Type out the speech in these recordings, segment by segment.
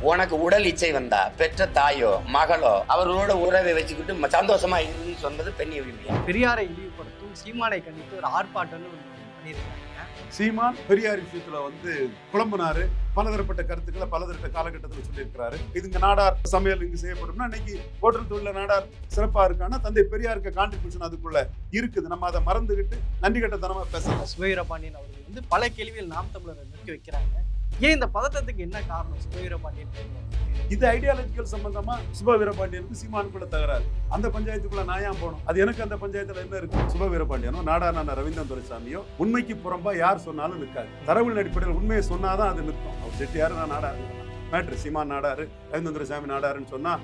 உனக்கு உடல் இச்சை வந்தா பெற்ற தாயோ மகளோ அவர்களோட உறவை வச்சுக்கிட்டு ம- சந்தோஷமா இருந்து சொன்னது பெண் உரிமையா பெரியாரை இழிவுபடுத்தும் சீமானை கண்டித்து ஒரு ஆர்ப்பாட்டம்னு பண்ணியிருக்காங்க. சீமான் பெரியார் விஷயத்துல வந்து குழம்புனாரு பலதரப்பட்ட கருத்துக்களை பலதரப்பட்ட காலகட்டத்தில் சொல்லியிருக்கிறாரு. இது இங்க நாடார் சமையல் இங்கு செய்யப்படும்னா இன்னைக்கு ஹோட்டல் தொழில நாடார் சிறப்பா இருக்கான்னா தந்தை பெரியாருக்கு கான்ட்ரிபியூஷன் அதுக்குள்ள இருக்குது. நம்ம அதை மறந்துகிட்டு நன்றி கட்டத்தனமா பேசலாம். சுபவீரபாண்டியன் அவர்கள் வந்து பல கேள்விகள் நாம் தமிழரை நிற்க வைக்கிறாங்க. ஏன் இந்த பதட்டத்துக்கு என்ன காரணம்? சுபவீரபாண்டியன் இது ஐடியாலஜிக்கல் சம்பந்தமா சுப வீரபாண்டியனுக்கு சீமானுக்குள்ள தகராறு. அந்த பஞ்சாயத்துக்குள்ள நான் ஏன் போகணும்? அது எனக்கு அந்த பஞ்சாயத்துல என்ன இருக்கு? சுப வீரபாண்டியனோ நாடான ரவீந்திரன் துரைசாமியோ உண்மைக்கு புறம்பா யார் சொன்னாலும் நிற்காது. தரவுகளின் அடிப்படையில் உண்மையை சொன்னாதான் அது நிற்கும். அவர் செட்டியாரு நான் நாடாரு. மேட்ரு சீமான் நாடாரு ரவீந்திரன் துரைசாமி நாடாருன்னு சொன்னா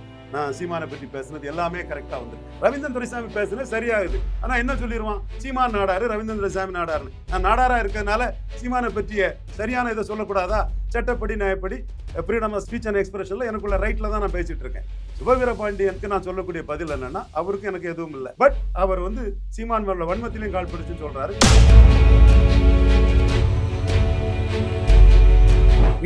சீமானை பற்றி பேசுனது எல்லாமே கரெக்டாக வந்து ரவீந்திரன் துரைசாமி பேசுனது சரியாகுது. ஆனால் என்ன சொல்லிடுவான் சீமான் நாடாரு ரவீந்திரன் துரைசாமி நாடாருன்னு. நான் நாடாராக இருக்கிறதுனால சீமானை பற்றிய சரியான இதை சொல்லக்கூடாதா? சட்டப்படி நியாயப்படி ஃப்ரீடம் ஆஃப் ஸ்பீச் அண்ட் எக்ஸ்பிரஷனில் எனக்குள்ள ரைட்டில் தான் நான் பேசிட்டு இருக்கேன். சுபவீர பாண்டியனுக்கு நான் சொல்லக்கூடிய பதில் என்னன்னா அவருக்கு எனக்கு எதுவும் இல்லை. பட் அவர் வந்து சீமான் மேல வன்மத்திலையும் கால் பிடிச்சுன்னு சொல்கிறாரு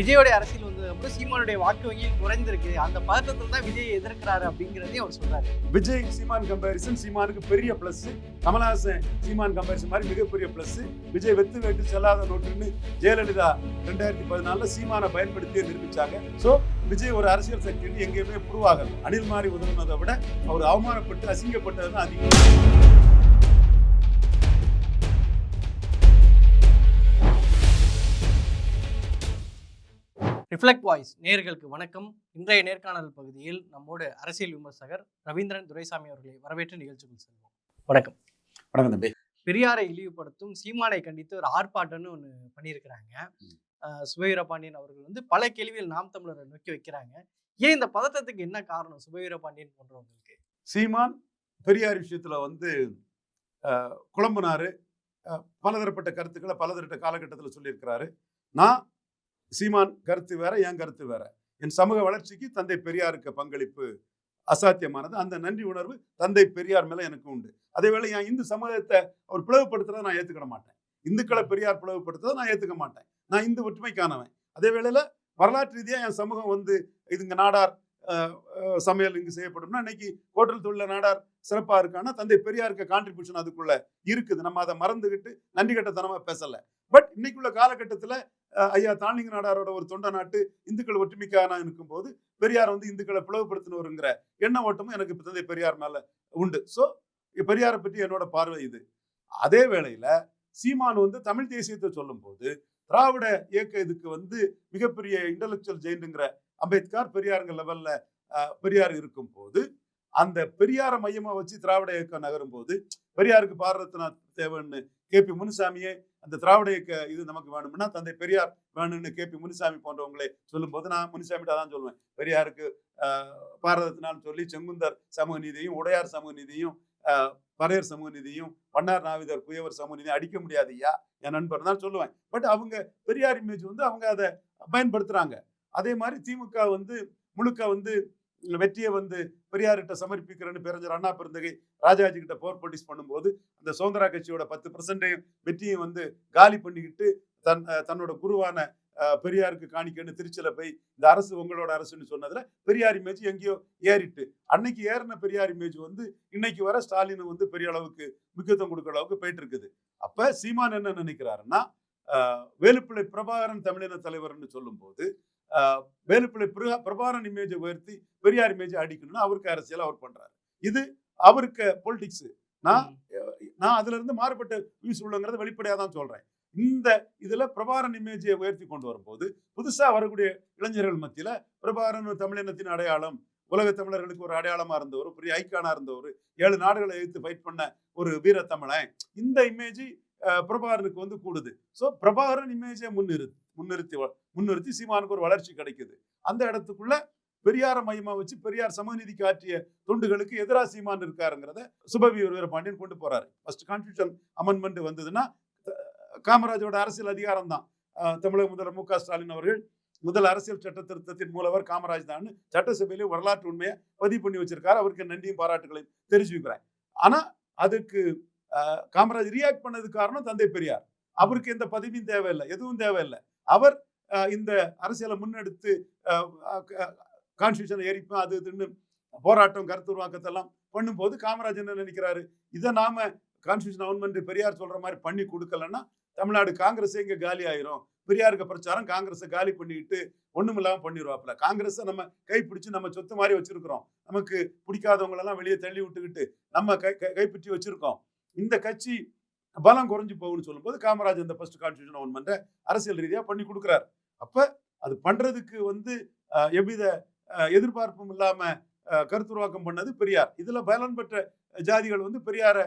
விஜயோடைய அரசியல் வந்தது சீமானுடைய வாக்கு வங்கி குறைந்திருக்கு. அந்த பதட்டத்தில் தான் விஜய் எதிர்க்கிறாரு அப்படிங்கிறதையும் அவர் சொல்றாரு. விஜய் சீமான் கம்பேரிசன் சீமானுக்கு பெரிய பிளஸ் கமலஹாசன் சீமான் கம்பேரிசன் மாதிரி மிகப்பெரிய பிளஸ் விஜய் வெத்து வெட்டு செல்லாத நோட்டுன்னு ஜெயலலிதா ரெண்டாயிரத்தி பதினாலுல சீமானை பயன்படுத்தி நிரூபிச்சாங்க. ஸோ விஜய் ஒரு அரசியல் சக்தி எங்கேயுமே ப்ரூவ் ஆகல. அனில் மாதிரி உதவுனதை விட அவர் அவமானப்பட்டு அசிங்கப்பட்டது தான் அதிகம். ரிஃப்ளெக்ட் வாய்ஸ் நேர்களுக்கு வணக்கம். இன்றைய நேர்காணல் பகுதியில் நம்மோடு அரசியல் விமர்சகர் ரவீந்திரன் துரைசாமி அவர்களை வரவேற்று நிகழ்ச்சிக்குள் செல்வோம். வணக்கம். வணக்கம் தம்பி. பெரியாரை இழிவுபடுத்தும் சீமானை கண்டித்து ஒரு ஆர்ப்பாட்டம்னு ஒன்று பண்ணியிருக்கிறாங்க. சுபவீரபாண்டியன் அவர்கள் வந்து பல கேள்விகள் நாம் தமிழரை நோக்கி வைக்கிறாங்க. ஏன் இந்த பதட்டத்துக்கு என்ன காரணம் சுபவீரபாண்டியன் போன்றவங்களுக்கு? சீமான் பெரியார் விஷயத்துல வந்து குழம்புனாரு. பலதரப்பட்ட கருத்துக்களை பலதரப்பட்ட காலகட்டத்தில் சொல்லியிருக்கிறாரு. நான் சீமான் கருத்து வேற என் கருத்து வேற. என் சமூக வளர்ச்சிக்கு தந்தை பெரியாருக்கு பங்களிப்பு அசாத்தியமானது. அந்த நன்றி உணர்வு தந்தை பெரியார் மேல எனக்கு உண்டு. அதே வேளை என் இந்து சமுதாயத்தை அவர் பிளவுபடுத்துறதை நான் ஏத்துக்கிட மாட்டேன். இந்துக்களை பெரியார் பிளவுபடுத்துறதை நான் ஏத்துக்க மாட்டேன். நான் இந்து ஒற்றுமைக்கானவன். அதே வேளையில வரலாற்று ரீதியா என் சமூகம் வந்து இதுங்க நாடார் சமையல் இங்கு செய்யப்படும்னா இன்னைக்கு ஹோட்டல் தொழில நாடார் சிறப்பா இருக்கான்னா தந்தை பெரியாருக்கு கான்ட்ரிபியூஷன் அதுக்குள்ள இருக்குது. நம்ம அதை மறந்துகிட்டு நன்றி தனமா பேசல. பட் இன்னைக்குள்ள காலகட்டத்தில் ஐயா தாண்டிங்க நாடாரோட ஒரு தொண்டை நாட்டு இந்துக்கள் ஒற்றுமைக்கான இருக்கும்போது பெரியார் வந்து இந்துக்களை பிளவுபடுத்தினவருங்கிற எண்ண ஓட்டமும் எனக்கு இப்ப தந்தை பெரியார் மேல உண்டு. ஸோ பெரியாரை பற்றி என்னோட பார்வை இது. அதே வேளையில சீமான் வந்து தமிழ் தேசியத்தை சொல்லும்போது திராவிட இயக்க இதுக்கு வந்து மிகப்பெரிய இன்டலெக்சுவல் ஜெயின்ங்கிற அம்பேத்கர் பெரியாருங்க லெவல்ல பெரியார் இருக்கும் போது அந்த பெரியாரை மையமா வச்சு திராவிட இயக்கம் நகரும் போது பெரியாருக்கு பாரதத்தினா தேவைன்னு கே பி முனுசாமியே அந்த திராவிட இயக்க இது நமக்கு வேணும்னா தந்தை பெரியார் வேணும்னு கே பி முனுசாமி போன்றவங்களே சொல்லும்போது நான் முனுசாமிட்ட தான் சொல்லுவேன் பெரியாருக்கு ஆஹ், சொல்லி செங்குந்தர் சமூக நீதியும் உடையார் சமூக நீதியும் ஆஹ், பறையர் சமூக நீதியும் வண்ணார் நாவிதர் புயவர் சமூக நீதியும் அடிக்க முடியாது ஐயா என் நண்பர் தான் சொல்லுவேன். பட் அவங்க பெரியார் இமேஜ் வந்து அவங்க அதை பயன்படுத்துறாங்க. அதே மாதிரி திமுக வந்து முழுக்க வந்து வெற்றியை வந்து பெரியார்கிட்ட சமர்ப்பிக்கிறேன்னு பேரஞ்சர் அண்ணா பெருந்தகை ராஜாஜி கிட்ட போர் போட்டிஸ் பண்ணும்போது அந்த சுதந்திரா கட்சியோட பத்து பர்சன்டையும் வெற்றியை வந்து காலி பண்ணிக்கிட்டு தன் தன்னோட குருவான பெரியாருக்கு காணிக்கன்னு திருச்சியில போய் இந்த அரசு உங்களோட அரசுன்னு சொன்னதுல பெரியார் இமேஜ் எங்கேயோ ஏறிட்டு அன்னைக்கு ஏறின பெரியார் இமேஜ் வந்து இன்னைக்கு வர ஸ்டாலின் வந்து பெரிய அளவுக்கு முக்கியத்துவம் கொடுக்குற அளவுக்கு போயிட்டு இருக்குது. அப்ப சீமான் என்ன நினைக்கிறாருன்னா வேலுப்பிள்ளை பிரபாகரன் தமிழின தலைவர்னு சொல்லும்போது வேலுப்பிள்ளை பிரகா- பிரபாகரன் இமேஜை உயர்த்தி பெரியார் இமேஜை அடிக்கணும்னு அவருக்கு அரசியல் அவர் பண்றாரு. இது அவருக்கு பொலிட்டிக்ஸ் நான் நான் அதுல இருந்து மாறுபட்ட வியூஸ் உள்ளங்கிறத வெளிப்படையா தான் சொல்றேன். இந்த இதுல பிரபாகரன் இமேஜை உயர்த்தி கொண்டு வரும்போது புதுசா வரக்கூடிய இளைஞர்கள் மத்தியில பிரபாகரன் தமிழினத்தின் அடையாளம் உலக தமிழர்களுக்கு ஒரு அடையாளமா இருந்தவர் ஒரு பெரிய ஐக்கானா இருந்தவர் ஏழு நாடுகளை எதிர்த்து ஃபைட் பண்ண ஒரு வீர தமிழன் இந்த இமேஜ் பிரபாகரனுக்கு வந்து கூடுது. ஸோ பிரபாகரன் இமேஜை முன்னிறுத்தி முன்னிறுத்தி முன்னிறுத்தி சீமானுக்கு ஒரு வளர்ச்சி கிடைக்குது. அந்த இடத்துக்குள்ள பெரியார மையமா வச்சு பெரியார் சமநீதிக்கு ஆற்றிய தொண்டுகளுக்கு எதிரா சீமான் இருக்காருங்கிறத சுபவி வீரபாண்டியன் கொண்டு போறாரு. ஃபர்ஸ்ட் கான்ஸ்டியூஷன் அமெண்ட்மெண்ட் வந்ததுன்னா காமராஜோட அரசியல் அதிகாரம் தான் தமிழக முதல்வர் மு க ஸ்டாலின் அவர்கள் முதல் அரசியல் சட்ட திருத்தத்தின் மூலவர் காமராஜ் தான் சட்டசபையிலே வரலாற்று உண்மையை பதிவு பண்ணி வச்சிருக்காரு. அவருக்கு நன்றியும் பாராட்டுகளையும் தெரிவிச்சுக்கிறேன். ஆனா அதுக்கு காமராஜ் ரியாக்ட் பண்ணது காரணம் தந்தை பெரியார். அவருக்கு எந்த பதவியும் தேவையில்லை எதுவும் தேவையில்லை. அவர் இந்த அரசியலை முன்னெடுத்து கான்ஸ்டியூஷனை எரிப்பேன் அது இதுன்னு போராட்டம் கருத்து உருவாக்கத்தெல்லாம் பண்ணும்போது காமராஜ் என்ன நினைக்கிறாரு? இதை நாம கான்ஸ்டியூஷன் அமெண்ட்மெண்ட் பெரியார் சொல்ற மாதிரி பண்ணி கொடுக்கலன்னா தமிழ்நாடு காங்கிரஸ் இங்கே காலி ஆயிரும். பெரியாருக்கு பிரச்சாரம் காங்கிரஸை காலி பண்ணிட்டு ஒண்ணுமில்லாம பண்ணிடுவாப்ல காங்கிரஸை நம்ம கைப்பிடிச்சு நம்ம சொத்து மாதிரி வச்சிருக்கிறோம். நமக்கு பிடிக்காதவங்களெல்லாம் வெளியே தள்ளி விட்டுக்கிட்டு நம்ம கை கை- கைப்பற்றி வச்சிருக்கோம். இந்த கட்சி பலம் குறைஞ்சு போகும்னு சொல்லும்போது காமராஜ் இந்த ஃபர்ஸ்ட் கான்ஸ்டியூஷன் அமெண்ட்மெண்ட்டை அரசியல் ரீதியாக பண்ணி கொடுக்குறாரு. அப்போ அது பண்ணுறதுக்கு வந்து எவ்வித எதிர்பார்ப்பும் இல்லாமல் கருத்துருவாக்கம் பண்ணது பெரியார். இதில் பலன் பெற்ற ஜாதிகள் வந்து பெரியாரை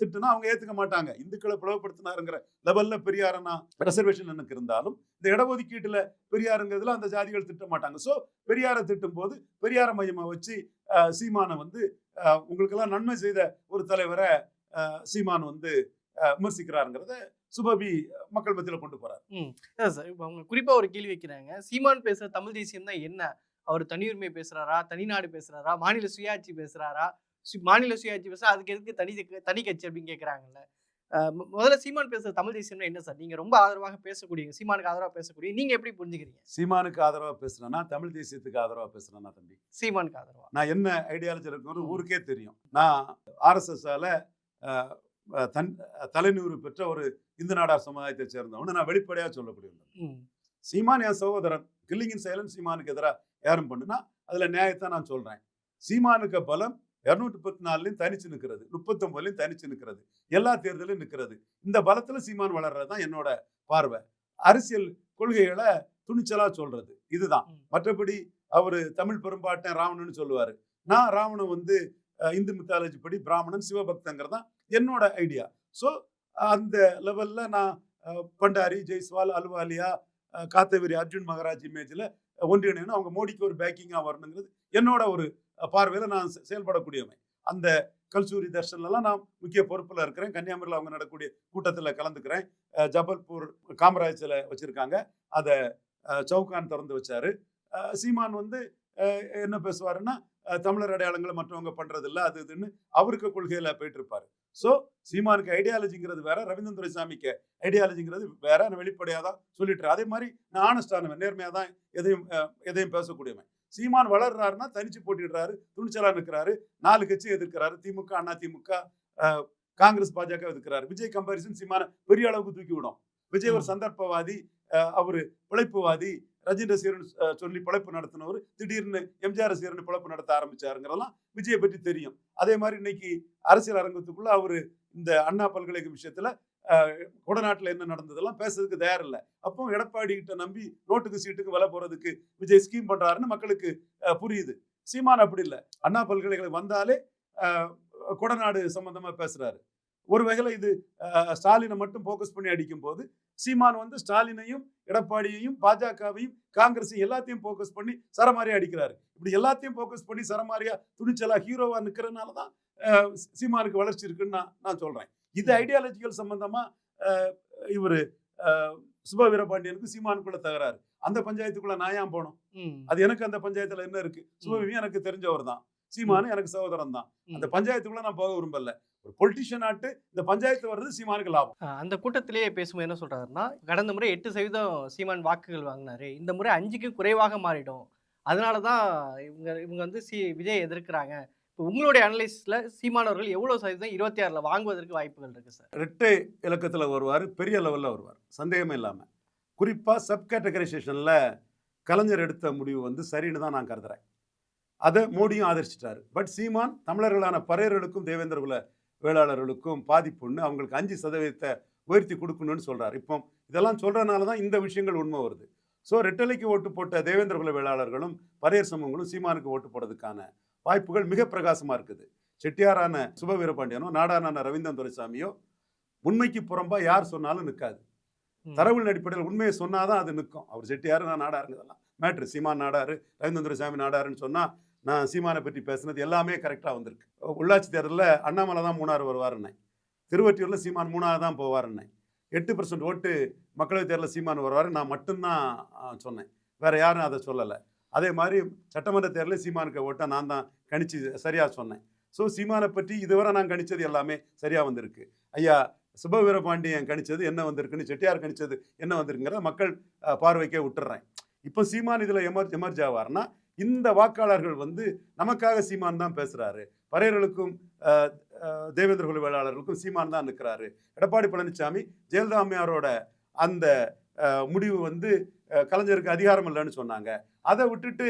திட்டுனா அவங்க ஏற்றுக்க மாட்டாங்க. இந்துக்களை பிளவுபடுத்தினாருங்கிற லெவலில் பெரியாரனா ரிசர்வேஷன் எனக்கு இருந்தாலும் இந்த இடஒதுக்கீட்டில் பெரியாருங்கிறதுல அந்த ஜாதிகள் திட்ட மாட்டாங்க. ஸோ பெரியாரை திட்டும் போது பெரியார மையமாக வச்சு சீமானை வந்து உங்களுக்கெல்லாம் நன்மை செய்த ஒரு தலைவரை சீமான் வந்து விமர்சிக்கிறாருங்கிறத சுபபி மக்கள் மத்தியில கொண்டு போறாரு. சார் இப்போ அவங்க குறிப்பா ஒரு கேள்வி வைக்கிறாங்க. சீமான் பேசுற தமிழ் தேசியம் தான் என்ன? அவர் தனியுரிமை பேசுறாரா? தனிநாடு பேசுறாரா? மாநில சுயாட்சி பேசுறாரா? சு- மாநில சுயாட்சி பேசுறா? அதுக்கு எதுக்கு தனி தனி கட்சி அப்படின்னு கேட்கறாங்கல்ல முதல்ல சீமான் பேசுற தமிழ் தேசியம்னா என்ன சார்? நீங்க ரொம்ப ஆதரவாக பேசக்கூடிய சீமானுக்கு ஆதரவா பேசக்கூடிய நீங்க எப்படி புரிஞ்சுக்கிறீங்க? சீமானுக்கு ஆதரவா பேசுறேன்னா தமிழ் தேசியத்துக்கு ஆதரவா பேசுறேன்னா தம்பி. சீமானுக்கு ஆதரவா? நான் என்ன ஐடியாலஜி இருக்குன்னு. ஊருக்கே தெரியும். நான் ஆர்எஸ்எஸ்ஸால தன் தலைநூறு பெற்ற ஒரு இந்து நாடார் சமுதாயத்தை சேர்ந்தவனு. நான் வெளிப்படையா சொல்லக்கூடியவன் ம். சீமான் என் சகோதரன். கில்லிங்கின் செயலன் சீமானுக்கு எதிராக யாரும் பண்ணுனா அதுல நியாயத்தை நான் சொல்றேன். சீமானுக்கு பலம் இருநூற்றி முப்பத்தி நாலுலையும் தனிச்சு நிற்கிறது முப்பத்தொன்பதுலையும் தனிச்சு நிற்கிறது எல்லா தேர்தலையும் நிற்கிறது இந்த பலத்துல சீமான் வளர்றது தான் என்னோட பார்வை. அரசியல் கொள்கைகளை துணிச்சலா சொல்றது. இதுதான். மற்றபடி அவரு தமிழ் பெரும்பாட்டன் ராவணன்னு சொல்லுவாரு. நான் ராவணன் வந்து இந்து மித்தாலஜி படி பிராமணன் சிவபக்தங்கிறது தான் என்னோட ஐடியா ஸோ அந்த லெவலில் நான் பண்டாரி ஜெய்ஸ்வால் அலுவாலியா அஹ், காத்தவரி அர்ஜுன் மகராஜ் இமேஜில் ஒன்றிணையணும் அவங்க மோடிக்கு ஒரு பேக்கிங்காக வரணுங்கிறது என்னோட ஒரு பார்வையில் நான் செ- செயல்படக்கூடியவன். அந்த கல்சூரி தர்ஷன்லாம் நான் முக்கிய பொறுப்பில் இருக்கிறேன். கன்னியாகுமரியில் அவங்க நடக்கக்கூடிய கூட்டத்தில் கலந்துக்கிறேன். ஜபல்பூர் காமராஜில் வச்சுருக்காங்க. அதை சவுகான் திறந்து வச்சாரு. சீமான் வந்து என்ன பேசுவாருன்னா தமிழர் அடையாளங்களை மற்றவங்க பண்றது இல்ல அது இதுன்னு அவருக்கு கொள்கையில போயிட்டு இருப்பாரு. ஸோ சீமானுக்கு ஐடியாலஜிங்கிறது வேற ரவீந்திரன் துரைசாமிக்கு ஐடியாலஜிங்கிறது வேற நான் வெளிப்படையாக தான் சொல்லிட்டு அதே மாதிரி நான் ஆனஸ்டானவன் நேர்மையாக தான் எதையும் எதையும் பேசக்கூடியவன். சீமான் வளர்றாருன்னா தனிச்சு போட்டிடுறாரு துணிச்சலா நிற்கிறாரு நாலு கட்சி எதிர்க்கிறாரு திமுக அண்ணா திமுக காங்கிரஸ் பாஜக எதிர்க்கிறாரு. விஜய் கம்பாரிசன் சீமான பெரிய அளவுக்கு தூக்கி விடும். விஜய் ஒரு. சந்தர்ப்பவாதி அவரு பிழைப்புவாதி ரஜினி ரசிகர்னு சொல்லி பிழைப்பு நடத்தினவர். திடீர்னு எம்ஜிஆர் ரசிகர்னு பிழைப்பு நடத்த ஆரம்பிச்சாருங்கிறதெல்லாம் விஜயை பற்றி தெரியும். அதே மாதிரி இன்னைக்கு அரசியல் அரங்கத்துக்குள்ள அவர் இந்த அண்ணா பல்கலைக்கழக விஷயத்துல கொடநாட்டில் என்ன நடந்ததெல்லாம் பேசுறதுக்கு தயாரில்லை. அப்போ எடப்பாடி கிட்ட நம்பி நோட்டுக்கு சீட்டுக்கு வில போறதுக்கு விஜய் ஸ்கீம் பண்றாருன்னு மக்களுக்கு புரியுது. சீமான் அப்படி இல்லை. அண்ணா பல்கலைக்கழகம் வந்தாலே கொடநாடு சம்பந்தமா பேசுறாரு. ஒரு வகையில இது ஸ்டாலினை மட்டும் ஃபோக்கஸ் பண்ணி அடிக்கும் போது சீமான் வந்து ஸ்டாலினையும் எடப்பாடியையும் பாஜகவையும் காங்கிரஸையும் எல்லாத்தையும் ஃபோக்கஸ் பண்ணி சரமாரியா அடிக்கிறாரு. இப்படி எல்லாத்தையும் ஃபோக்கஸ் பண்ணி சரமாரியா துணிச்சலா ஹீரோவா நிக்கிறதுனால தான் சீமானுக்கு வளர்ச்சி இருக்குன்னு நான் நான் சொல்றேன். இது ஐடியாலஜிக்கல் சம்பந்தமா அஹ், இவரு சுப வீரபாண்டியனுக்கு சீமானுக்குள்ள தகராறு. அந்த பஞ்சாயத்துக்குள்ள நான் ஏன் போனோம்? அது எனக்கு அந்த பஞ்சாயத்துல என்ன இருக்கு? சுபவி எனக்கு தெரிஞ்சவர் தான் சீமானு எனக்கு சகோதரன் தான் அந்த பஞ்சாயத்துக்குள்ள நான் போக விரும்பல. ஒரு பொலிட்டிஷியன் ஆட்டு இந்த பஞ்சாயத்து வர்றது சீமானுக்கு லாபம். அந்த கூட்டத்திலேயே பேசும்போது என்ன சொல்றாருன்னா கடந்த முறை எட்டு சதவீதம் சீமான் வாக்குகள் வாங்கினாரு. இந்த முறை அஞ்சுக்கு குறைவாக மாறிடும் அதனால தான் இவங்க இவங்க வந்து சி விஜய் எதிர்க்கிறாங்க. இப்போ உங்களுடைய அனலைசிஸ்ல சீமானவர்கள் எவ்வளவு சதவீதம் இருபத்தி ஆறுல வாங்குவதற்கு வாய்ப்புகள் இருக்கு சார் ரெட்டை இலக்கத்துல வருவார் பெரிய லெவல்ல வருவார். சந்தேகமே இல்லாம. குறிப்பா சப் கேட்டகரைசேஷன்ல கலைஞர் எடுத்த முடிவு வந்து சரின்னு தான் நான் கருதுறேன். அதை மோடியும் ஆதரிச்சிட்டாரு. பட் சீமான் தமிழர்களான பறையர்களுக்கும் தேவேந்திர குல வேளாளர்களுக்கும் பாதிப்புன்னு அவங்களுக்கு அஞ்சு சதவீதத்தை உயர்த்தி கொடுக்கணும்னு சொல்றாரு. இப்போ இதெல்லாம் சொல்றதுனால தான் இந்த விஷயங்கள் உண்மை வருது. ஸோ ரெட்டலைக்கு ஓட்டு போட்ட தேவேந்திர குல வேளாளர்களும் பறையர் சமூகங்களும் சீமானுக்கு ஓட்டு போடுறதுக்கான வாய்ப்புகள் மிக பிரகாசமா இருக்குது. செட்டியாரான சுப வீரபாண்டியனோ நாடாரான ரவீந்திரன் துரைசாமியோ உண்மைக்கு புறம்பா யார் சொன்னாலும் நிற்காது. தரவுகளின் அடிப்படையில் உண்மையை சொன்னாதான் அது நிற்கும் அவர் செட்டியாரு நான் நாடாருங்கிறதெல்லாம். மேட்ரு சீமான் நாடாரு ரவீந்திரன் துரைசாமி நாடாருன்னு சொன்னா நான் சீமானை பற்றி பேசுனது எல்லாமே கரெக்டாக வந்திருக்கு. உள்ளாட்சி தேர்தலில் அண்ணாமலை தான் மூணாறு வருவாருன்னே திருவற்றியூரில் சீமான் மூணாவது தான் போவாருன்னே எட்டு பர்சன்ட் ஓட்டு மக்களவைத் தேர்தலில் சீமான் வருவார். நான் மட்டும்தான் சொன்னேன். வேறு யாரும் அதை சொல்லலை. அதே மாதிரி சட்டமன்ற தேர்தலில் சீமானுக்கு ஓட்டை நான் தான் கணிச்சு சரியாக சொன்னேன். ஸோ சீமானை பற்றி இதுவரை நான் கணிச்சது எல்லாமே சரியாக வந்திருக்கு. ஐயா சுப வீரபாண்டியன் கணிச்சது என்ன வந்திருக்குன்னு செட்டியார் கணிச்சது என்ன வந்திருக்குங்கிறத மக்கள் பார்வைக்கே விட்டுறேன். இப்போ சீமான் இதில் எமர் எமர்ஜ் ஆவார்னா இந்த வாக்காளர்கள் வந்து நமக்காக சீமான் தான் பேசுகிறாரு பறையர்களுக்கும் தேவேந்திர குழு வேளாளர்களுக்கும் சீமான் தான் நிற்கிறாரு. எடப்பாடி பழனிசாமி ஜெயலலிதா அம்மையாரோட அந்த முடிவு வந்து கலைஞருக்கு அதிகாரம் இல்லைன்னு சொன்னாங்க. அதை விட்டுட்டு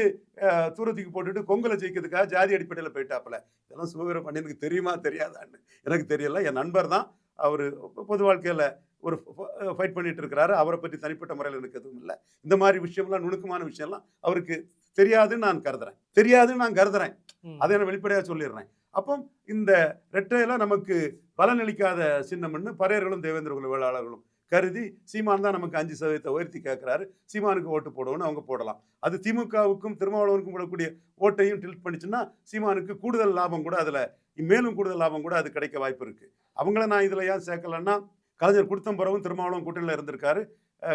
தூரத்துக்கு போட்டுட்டு கொங்கலை ஜெயிக்கிறதுக்காக ஜாதி அடிப்படையில் போயிட்டாப்புல. இதெல்லாம் சுபவீர பாண்டியனுக்கு தெரியுமா தெரியாதான்னு. எனக்கு தெரியல. என் நண்பர் தான் அவர் பொது வாழ்க்கையில் ஒரு ஃபைட் பண்ணிட்டு இருக்கிறாரு. அவரை பற்றி தனிப்பட்ட முறையில் எனக்கு எதுவும் இல்லை. இந்த மாதிரி விஷயம்லாம் நுணுக்கமான விஷயம்லாம் அவருக்கு தெரியாதுன்னு நான் கருதுறேன். தெரியாதுன்னு நான் கருதுறேன். அதை நான் வெளிப்படையாக சொல்லிடுறேன். அப்போ இந்த ரெட்டையில நமக்கு பலனளிக்காத சின்னம்னு பறையர்களும் தேவேந்திர குல வேளாளர்களும் கருதி சீமான் தான் நமக்கு அஞ்சு சதவீதத்தை உயர்த்தி கேட்கிறாரு. சீமானுக்கு ஓட்டு போடுவோம்னு அவங்க போடலாம். அது திமுகவுக்கும் திருமாவளவனுக்கும் போடக்கூடிய ஓட்டையும் டில்ட் பண்ணிச்சுன்னா சீமானுக்கு கூடுதல் லாபம் கூட அதுல மேலும் கூடுதல் லாபம் கூட அது கிடைக்க வாய்ப்பு இருக்கு. அவங்கள நான் இதுல ஏன் சேர்க்கலன்னா கலைஞர் குடுத்தம்புறவும் திருமாவளவன் கூட்டணியில் இருந்திருக்காரு.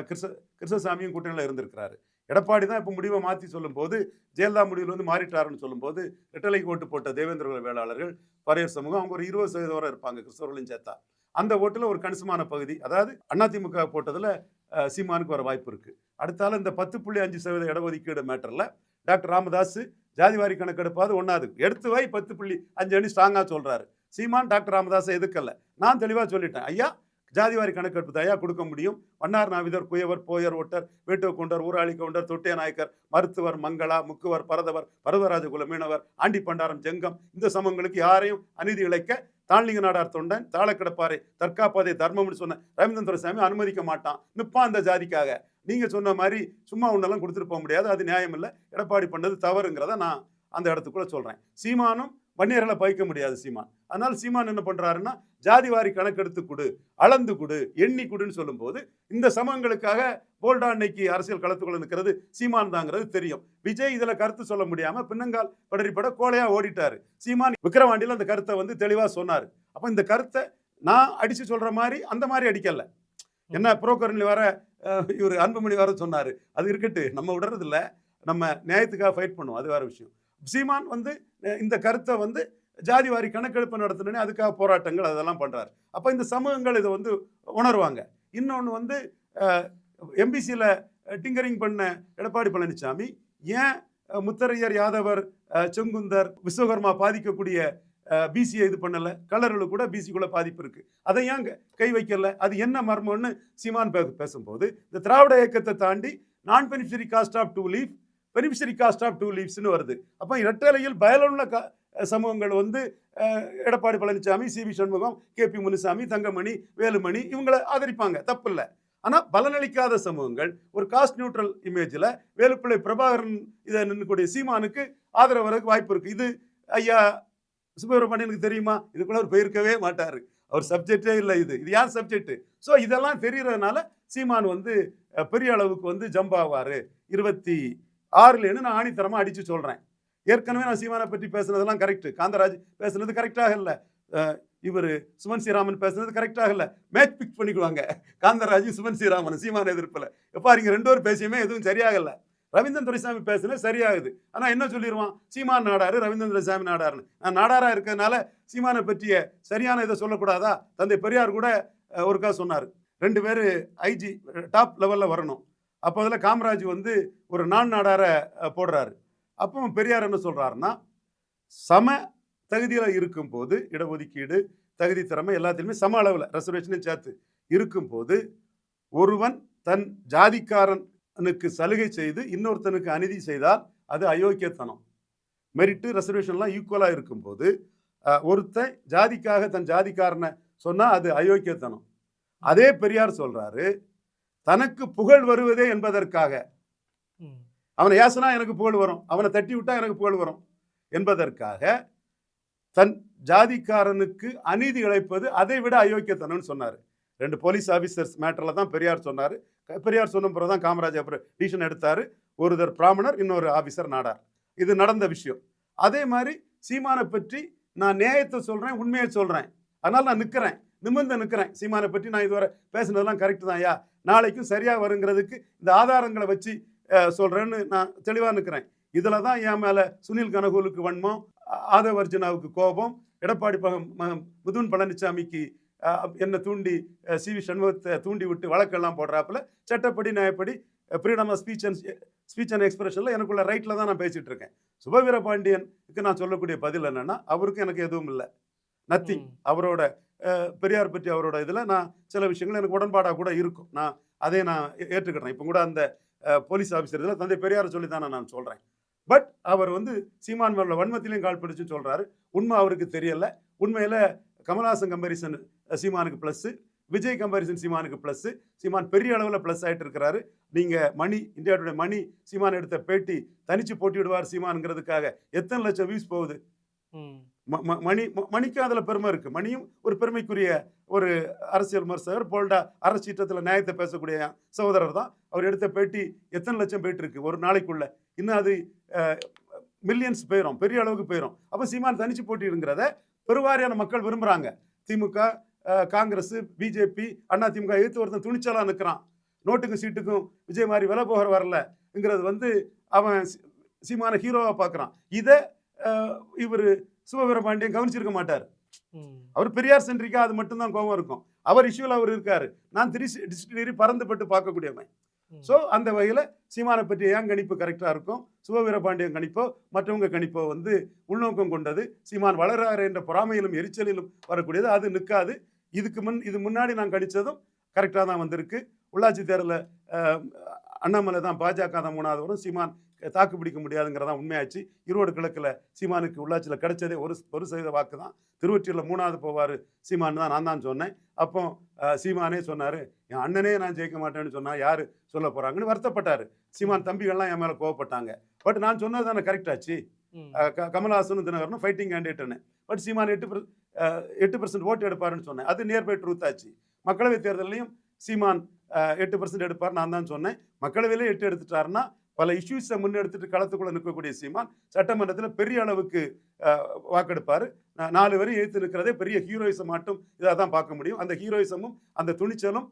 கிருஷ்ண கிருஷ்ணசாமியும் கூட்டணியில் இருந்திருக்கிறாரு. எடப்பாடி தான் இப்போ முடிவை மாற்றி சொல்லும்போது ஜெயலலிதா முடிவில் வந்து மாறிட்டாருன்னு சொல்லும்போது ரெட்டலைக்கு ஓட்டு போட்ட தேவேந்திரகுல வேளாளர்கள் பரையர் சமூகம் அவங்க ஒரு இருபது சதவீதம் வரை இருப்பாங்க கிறிஸ்தவர்களையும் சேர்த்தா. அந்த ஓட்டில் ஒரு கணிசமான பகுதி அதாவது அதிமுக போட்டதில் சீமானுக்கு வர வாய்ப்பு இருக்குது அடுத்தால இந்த பத்து புள்ளி அஞ்சு சதவீத இடஒதுக்கீடு மேட்டரில் டாக்டர் ராமதாஸ் ஜாதிவாரி கணக்கெடுப்பாவது ஒன்றாது எடுத்து வை பத்து புள்ளி அஞ்சு அணி ஸ்ட்ராங்காக சொல்கிறாரு சீமான் டாக்டர் ராமதாஸை எதுக்கல்ல நான் தெளிவாக சொல்லிட்டேன் ஐயா ஜாதிவாரி கணக்கெடுப்பு தயா கொடுக்க முடியும். வண்ணார் நாவிதர் குயவர் போயர் ஒட்டர் வேட்டுவ கொண்டர் ஊராளி கவுண்டர் தொட்டிய நாயக்கர் மருத்துவர் மங்களா முக்குவர் பரதவர் பரதராஜ குல மீனவர் ஆண்டி பண்டாரம் ஜெங்கம் இந்த சமங்களுக்கு யாரையும் அநீதி இழைக்க தாழ்லிங்க நாடார் தொண்டன் தாளக்கிடப்பாறை தற்காப்பாதை தர்மம்னு சொன்ன ரவீந்திரன் துரைசாமி அனுமதிக்க மாட்டான். நிப்பான் அந்த ஜாதிக்காக. நீங்க சொன்ன மாதிரி சும்மா ஒன்றெல்லாம் கொடுத்துட்டு போக முடியாது. அது நியாயம் இல்லை. எடப்பாடி பண்ணது தவறுங்கிறத நான் அந்த இடத்துக்குள்ள சொல்றேன். சீமானும் வன்னியர்களை பயிக்க முடியாது சீமான். அதனால் சீமான் என்ன பண்றாருன்னா ஜாதிவாரி கணக்கெடுத்து கொடு அளந்து கொடு எண்ணி கொடுன்னு சொல்லும்போது இந்த சமங்களுக்காக போல்டா அன்னைக்கு அரசியல் களத்துக்குள்ள நிற்கிறது சீமான் தாங்கிறது தெரியும். விஜய் இதில் கருத்து சொல்ல முடியாமல் பின்னங்கால் படறிப்பட கோலையாக ஓடிட்டார். சீமான் விக்ரவாண்டியில் அந்த கருத்தை வந்து தெளிவாக சொன்னார். அப்போ இந்த கருத்தை நான் அடித்து சொல்கிற மாதிரி அந்த மாதிரி அடிக்கல. என்ன புரோக்கர்ல வர இவர் அன்புமணி வர சொன்னார். அது இருக்கட்டு நம்ம விடுறதில்ல. நம்ம நியாயத்துக்காக ஃபைட் பண்ணுவோம். அது வேற விஷயம். சீமான் வந்து இந்த கருத்தை வந்து ஜாதிவாரி கணக்கெடுப்பு நடத்தினே அதுக்காக போராட்டங்கள் அதெல்லாம் பண்ணுறாரு அப்போ இந்த சமூகங்கள் இதை வந்து உணர்வாங்க. இன்னொன்று வந்து எம்பிசியில் டிங்கரிங் பண்ண எடப்பாடி பழனிசாமி ஏன் முத்தரையர் யாதவர் செங்குந்தர் விஸ்வகர்மா பாதிக்கக்கூடிய பிசியை இது பண்ணலை கலர்களுக்கு கூட பிசிக்குள்ளே பாதிப்பு இருக்குது அதை ஏன் கை வைக்கல? அது என்ன மர்மம்னு சீமான் பேசும்போது இந்த திராவிட இயக்கத்தை தாண்டி நான் beneficiary caste of two leaf beneficiary caste of two லீவ்ஸ்னு வருது. அப்போ இரட்டையிலையில் பயலுள்ள க சமூகங்கள் வந்து Edappadi Palaniswami C V Shanmugam K P Munusamy Thangamani Velumani இவங்களை ஆதரிப்பாங்க. தப்பு இல்லை ஆனால் பலனளிக்காத சமூகங்கள் ஒரு காஸ்ட் நியூட்ரல் இமேஜில் வேலுப்பிள்ளை பிரபாகரன் இதை நின்றுக்கூடிய சீமானுக்கு ஆதரவு வாய்ப்பு இருக்குது இது ஐயா சுப்பிரமணியனுக்கு தெரியுமா? இதுக்குள்ள அவர் போயிருக்கவே மாட்டார். அவர் சப்ஜெக்டே இல்லை இது. இது யார் சப்ஜெக்ட் ஸோ இதெல்லாம் தெரியறதுனால சீமான் வந்து பெரிய அளவுக்கு வந்து ஜம்ப் ஆவார். இருபத்தி ஆறுலேன்னு நான் ஆணித்தரமாக அடித்து சொல்கிறேன் ஏற்கனவே நான் சீமானை பற்றி பேசுனதெல்லாம் கரெக்டு காந்தராஜ் பேசுனது கரெக்டாக இல்லை. இவர் சுமன் ஸ்ரீராமன் பேசுனது கரெக்டாக இல்லை. மேட்ச் பிக் பண்ணிக்குவாங்க. காந்தராஜ் சுமன் ஸ்ரீராமன் சீமான எதிர்ப்பில். எப்பா இங்கே ரெண்டு பேரும் பேசியுமே எதுவும் சரியாகல ரவீந்திரன் துரைசாமி பேசுனது சரியாகுது. ஆனால் என்ன சொல்லிடுவான் சீமான் நாடாரு ரவீந்திரன் துரைசாமி நாடாருன்னு. நான் நாடாராக இருக்கிறதுனால சீமானை பற்றிய சரியான இதை சொல்லக்கூடாதா? தந்தை பெரியார் கூட ஒருக்கா சொன்னார். ரெண்டு பேர் ஐஜி டாப் லெவலில் வரணும். அப்போ அதில் காமராஜ் வந்து ஒரு நான் நாடார போடுறாரு. அப்போ பெரியார் என்ன சொல்கிறாருன்னா சம தகுதியில் இருக்கும்போது இடஒதுக்கீடு தகுதி திறமை எல்லாத்திலுமே சம அளவில் ரெசர்வேஷனும் சேர்த்து இருக்கும்போது ஒருவன் தன் ஜாதிக்காரனுக்கு சலுகை செய்து இன்னொருத்தனுக்கு அநீதி செய்தால் அது அயோக்கியத்தனம். மெரிட்டு ரெசர்வேஷன்லாம் ஈக்குவலாக இருக்கும்போது ஒருத்தன் ஜாதிக்காக தன் ஜாதிக்காரனை சொன்னால் அது அயோக்கியத்தனம். அதே பெரியார் சொல்கிறாரு தனக்கு புகழ் வருவதே என்பதற்காக. அவனை ஏசனா எனக்கு புகழ் வரும். அவனை தட்டி விட்டா எனக்கு புகழ் வரும் என்பதற்காக தன் ஜாதிக்காரனுக்கு அநீதி இழைப்பது அதை விட அயோக்கியத்தனம்னு சொன்னார். ரெண்டு போலீஸ் ஆஃபீஸர்ஸ் மேட்டரில் தான் பெரியார் சொன்னார். பெரியார் சொன்ன பிறகு தான் காமராஜ் அப்புறம் டிசிஷன் எடுத்தார். ஒருத்தர் பிராமணர் இன்னொரு ஆஃபீஸர் நாடார். இது நடந்த விஷயம். அதே மாதிரி சீமானை பற்றி நான் நியாயத்தை சொல்கிறேன் உண்மையை சொல்கிறேன் அதனால் நான் நிற்கிறேன் நிமிர்ந்து நிற்கிறேன் சீமானை பற்றி நான் இதுவரை பேசுனதெல்லாம் கரெக்டு தான் ஐயா. நாளைக்கும் சரியாக வருங்கிறதுக்கு இந்த ஆதாரங்களை வச்சு அஹ், சொல்றேன்னு நான் தெளிவாக நிற்கிறேன் இதில் தான் என் மேலே சுனில் கனகூலுக்கு வன்மம் ஆ- ஆதவ அர்ஜுனாவுக்கு கோபம் எடப்பாடி முதுன் பழனிசாமிக்கு என்னை தூண்டி சி வி சண்முகத்தை தூண்டி விட்டு வழக்கெல்லாம் போடுறாப்புல சட்டப்படி நியாயப்படி freedom of speech and speech and எக்ஸ்பிரஷனில் எனக்குள்ள ரைட்டில் தான் நான் பேசிட்டு இருக்கேன். சுபவீர பாண்டியனுக்கு நான் சொல்லக்கூடிய பதில் என்னன்னா அவருக்கு எனக்கு எதுவும் இல்லை. நத்திங். அவரோட பெரியார் பற்றி அவரோட இதில் நான் சில விஷயங்கள் எனக்கு உடன்பாடாக கூட இருக்கும். நான் அதை நான் ஏற்றுக்கிட்டேன் இப்போ கூட அந்த போலீஸ் ஆஃபீஸர் இதில் தந்தை பெரியார் சொல்லி தானே நான் சொல்கிறேன் பட் அவர் வந்து சீமான் மேல வன்மத்திலையும் கால் பிடிச்சு சொல்கிறாரு உண்மை அவருக்கு தெரியல. உண்மையில் கமல்ஹாசன் கம்பேரிசன் சீமானுக்கு ப்ளஸ்ஸு விஜய் கம்பாரிசன் சீமானுக்கு ப்ளஸ்ஸு சீமான் பெரிய அளவில் ப்ளஸ் ஆகிட்டு இருக்கிறாரு. நீங்கள் மணி இந்தியாவுடைய மணி சீமான் எடுத்த பேட்டி தனிச்சு போட்டிவிடுவார் சீமானுங்கிறதுக்காக எத்தனை லட்சம் வியூஸ் போகுது? மணி ம- மணிக்கும் அதில் பெருமை இருக்குது மணியும் ஒரு பெருமைக்குரிய ஒரு அரசியல் விமர்சகர் போல்டா அரசீட்டத்தில் நியாயத்தை பேசக்கூடிய சகோதரர் தான். அவர் எடுத்த பேட்டி எத்தனை லட்சம் போயிட்டு இருக்கு ஒரு நாளைக்குள்ள. இன்னும் அது மில்லியன்ஸ் போயிடும் பெரிய அளவுக்கு போயிடும் அப்போ சீமான் தனிச்சு போட்டிடுங்கிறத பெருவாரியான மக்கள் விரும்புகிறாங்க திமுக காங்கிரஸ் பிஜேபி அண்ணா திமுக எதிர்த்து ஒருத்தன் துணிச்சலாக நிற்கிறான் நோட்டுக்கும் சீட்டுக்கும் விஜய் மாதிரி விலை போகிற வரலங்கிறது வந்து அவன் சீமான ஹீரோவாக பார்க்குறான். இதை இவர் சிவவீரபாண்டியன் கவனிச்சிருக்க மாட்டார். அவர் பெரியார் சென்றிக்கா அது மட்டும்தான் கோபம் இருக்கும். அவர் இஷ்யூவில் அவர் இருக்காரு. நான் திரு டிஸ்ட்ரிக்ட் பறந்துபட்டு பார்க்கக்கூடியவன். ஸோ அந்த வகையில் சீமானை பற்றி ஏன் கணிப்பு கரெக்டாக இருக்கும்? சிவவீரபாண்டியன் கணிப்போ மற்றவங்க கணிப்போ வந்து உள்நோக்கம் கொண்டது சீமான் வளராறு என்ற பொறாமையிலும் எரிச்சலிலும் வரக்கூடியது. அது நிற்காது. இதுக்கு முன் இது முன்னாடி நான் கணிச்சதும் கரெக்டாக தான் வந்திருக்கு. உள்ளாட்சி தேர்தலில் அண்ணாமலை தான் பாஜக தான் மூணாவது வரும் சீமான் தாக்கு பிடிக்க முடியாதுங்கிறதான் உண்மையாச்சு. ஈரோடு கிழக்கில் சீமானுக்கு உள்ளாட்சியில் கிடைச்சதே ஒரு ஒரு சதவீத வாக்கு தான். திருவொற்றியில் மூணாவது போவார் சீமான் தான் நான் தான் சொன்னேன். அப்போ சீமானே சொன்னார் என் அண்ணனே நான் ஜெயிக்க மாட்டேன்னு சொன்னா யார் சொல்ல போகிறாங்கன்னு வருத்தப்பட்டார். சீமான் தம்பிகள்லாம் என் மேலே கோவப்பட்டாங்க. பட் நான் சொன்னது தானே கரெக்டாச்சு கமல்ஹாசனும் தினகரனும் ஃபைட்டிங் கேண்டிடேட்னு பட் சீமான் எட்டு எட்டு பர்சன்ட் ஓட்டு எடுப்பாருன்னு சொன்னேன். அது நியர் பை ட்ரூத் ஆச்சு. மக்களவைத் தேர்தலையும் சீமான் எட்டு பர்சன்ட் எடுப்பார். நான் தான் சொன்னேன். மக்களவையிலே எட்டு எடுத்துட்டாருன்னா பல இஷ்யூஸை முன்னெடுத்துட்டு களத்துக்குள்ளே நிற்கக்கூடிய சீமான் சட்டமன்றத்தில் பெரிய அளவுக்கு வாக்கெடுப்பார். நாலு வரை எழுத்து நிற்கிறதே பெரிய ஹீரோயிசம் மட்டும் இதாக தான் பார்க்க முடியும். அந்த ஹீரோயிசமும் அந்த துணிச்சலும்